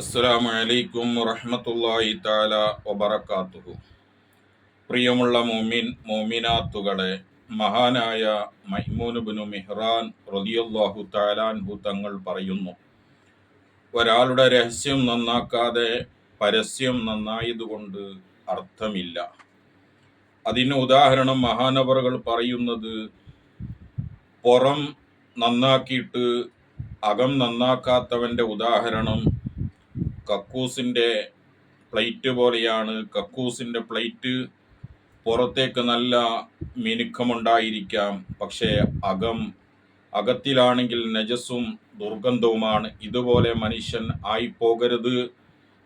അസ്സലാമു അലൈക്കും വറഹമത്തല്ലാഹി തആല വബറകാതുഹു. പ്രിയമുള്ള മോമിൻ മോമിനാത്തുകളെ മഹാനായ മൈമൂൻ മെഹ്റാൻ തആല അൻഹു തങ്ങൾ പറയുന്നു ഒരാളുടെ രഹസ്യം നന്നാക്കാതെ പരസ്യം നന്നായതുകൊണ്ട് അർത്ഥമില്ല. അതിന് ഉദാഹരണം മഹാനവറുകൾ പറയുന്നത് പുറം നന്നാക്കിയിട്ട് അകം നന്നാക്കാത്തവന്റെ ഉദാഹരണം കക്കൂസിന്റെ പ്ലേറ്റ് പോലെയാണ്. കക്കൂസിന്റെ പ്ലേറ്റ് പുറത്തേക്ക് നല്ല മിനുക്കമുണ്ടായിരിക്കാം. പക്ഷേ അകം അകത്തിലാണെങ്കിൽ നജസ്സും ദുർഗന്ധവുമാണ്. ഇതുപോലെ മനുഷ്യൻ ആയിപ്പോകരുത്.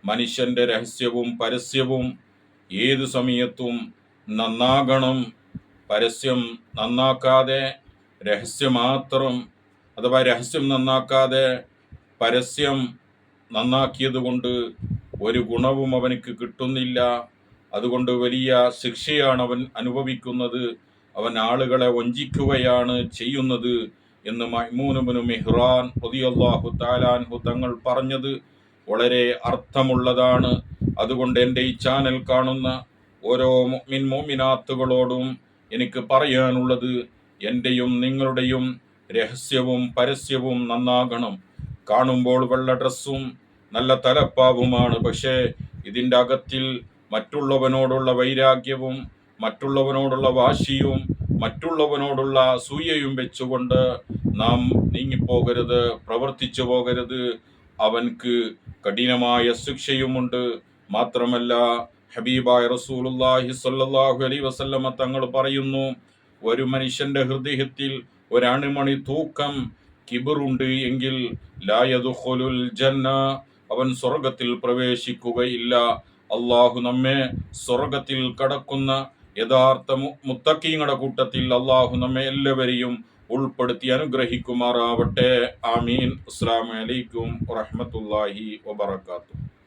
മനുഷ്യന്റെ രഹസ്യവും പരസ്യവും ഏതു സമയത്തും നന്നാകണം. പരസ്യം നന്നാക്കാതെ രഹസ്യം മാത്രം അഥവാ രഹസ്യം നന്നാക്കാതെ പരസ്യം നന്നാക്കിയത് കൊണ്ട് ഒരു ഗുണവും അവനക്ക് കിട്ടുന്നില്ല. അതുകൊണ്ട് വലിയ ശിക്ഷയാണ് അവൻ അനുഭവിക്കുന്നത്. അവൻ ആളുകളെ വഞ്ചിക്കുകയാണ് ചെയ്യുന്നത് എന്ന് മൈമൂനുബിനു മെഹ്റാൻ പുതിയല്ലാഹു താലാൻഹു തങ്ങൾ പറഞ്ഞത് വളരെ അർത്ഥമുള്ളതാണ്. അതുകൊണ്ട് എന്റെ ഈ ചാനൽ കാണുന്ന ഓരോ മിൻ മോമിനാത്തുകളോടും എനിക്ക് പറയാനുള്ളത് എന്റെയും നിങ്ങളുടെയും രഹസ്യവും പരസ്യവും നന്നാകണം. കാണുമ്പോൾ വെള്ള ഡ്രസ്സും നല്ല തലപ്പാവുമാണ്. പക്ഷേ ഇതിന്റെ അകത്തിൽ മറ്റുള്ളവനോടുള്ള വൈരാഗ്യവും മറ്റുള്ളവനോടുള്ള വാശിയും മറ്റുള്ളവനോടുള്ള സൂയയും വെച്ചുകൊണ്ട് നാം നീങ്ങിപ്പോകരുത് പ്രവർത്തിച്ചു പോകരുത്. അവൻക്ക് കഠിനമായ ശിക്ഷയുമുണ്ട്. മാത്രമല്ല ഹബീബായ റസൂലുല്ലാഹി സ്വല്ലല്ലാഹു അലൈഹി വസല്ലമ തങ്ങൾ പറയുന്നു ഒരു മനുഷ്യന്റെ ഹൃദയത്തിൽ ഒരണുമണി തൂക്കം കിബറുണ്ട് എങ്കിൽ ലായതുൽ ജന്ന സ്വർഗത്തിൽ പ്രവേശിക്കുകയില്ല. അള്ളാഹു നമ്മെ സ്വർഗത്തിൽ കടക്കുന്ന യഥാർത്ഥ മുത്തക്കീങ്ങളുടെ കൂട്ടത്തിൽ അള്ളാഹു നമ്മെ എല്ലാവരെയും ഉൾപ്പെടുത്തി അനുഗ്രഹിക്കുമാറാവട്ടെ. ആമീൻ. അസ്സാം വലൈക്കും വറഹമത്തല്ലാഹി വബർക്കാത്തു